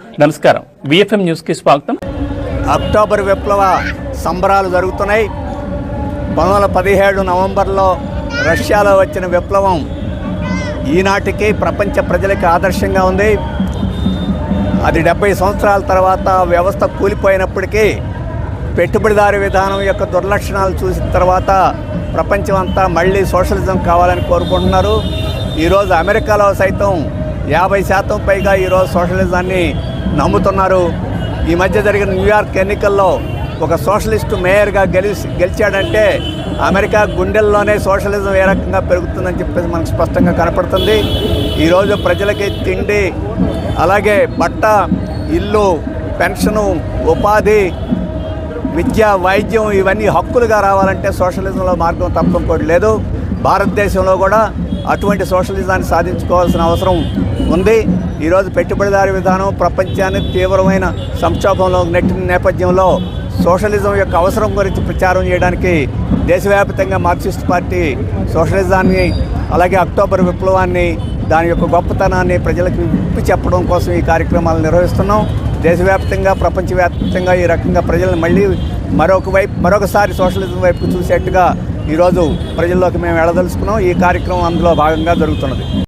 నమస్కారం. విఎఫ్ఎం న్యూస్కి స్వాగతం. అక్టోబర్ విప్లవ సంబరాలు జరుగుతున్నాయి. పంతొమ్మిది వందల పదిహేడు నవంబర్లో రష్యాలో వచ్చిన విప్లవం ఈనాటికి ప్రపంచ ప్రజలకి ఆదర్శంగా ఉంది. అది డెబ్బై సంవత్సరాల తర్వాత వ్యవస్థ కూలిపోయినప్పటికీ పెట్టుబడిదారు విధానం యొక్క దుర్లక్షణాలు చూసిన తర్వాత ప్రపంచం అంతా మళ్ళీ సోషలిజం కావాలని కోరుకుంటున్నారు. ఈరోజు అమెరికాలో సైతం యాభై శాతం పైగా ఈరోజు సోషలిజాన్ని నమ్ముతున్నారు. ఈ మధ్య జరిగిన న్యూయార్క్ ఎన్నికల్లో ఒక సోషలిస్టు మేయర్గా గెలిచి గెలిచాడంటే అమెరికా గుండెల్లోనే సోషలిజం ఏ రకంగా పెరుగుతుందని చెప్పేసి మనకు స్పష్టంగా కనపడుతుంది. ఈరోజు ప్రజలకి తిండి అలాగే బట్ట ఇల్లు పెన్షను ఉపాధి విద్య వైద్యం ఇవన్నీ హక్కులుగా రావాలంటే సోషలిజంలో మార్గం తప్ప లేదు. భారతదేశంలో కూడా అటువంటి సోషలిజాన్ని సాధించుకోవాల్సిన అవసరం ఉంది. ఈరోజు పెట్టుబడిదారి విధానం ప్రపంచాన్ని తీవ్రమైన సంక్షోభంలో నెట్టిన నేపథ్యంలో సోషలిజం యొక్క అవసరం గురించి ప్రచారం చేయడానికి దేశవ్యాప్తంగా మార్క్సిస్ట్ పార్టీ సోషలిజాన్ని అలాగే అక్టోబర్ విప్లవాన్ని దాని యొక్క గొప్పతనాన్ని ప్రజలకు విప్పి చెప్పడం కోసం ఈ కార్యక్రమాలు నిర్వహిస్తున్నాం. దేశవ్యాప్తంగా ప్రపంచవ్యాప్తంగా ఈ రకంగా ప్రజలను మళ్ళీ మరొక వైపు మరొకసారి సోషలిజం వైపు చూసేట్టుగా ఈరోజు ప్రజల్లోకి మేము ఎడదలుచుకున్నాం ఈ కార్యక్రమం అందులో భాగంగా జరుగుతున్నది.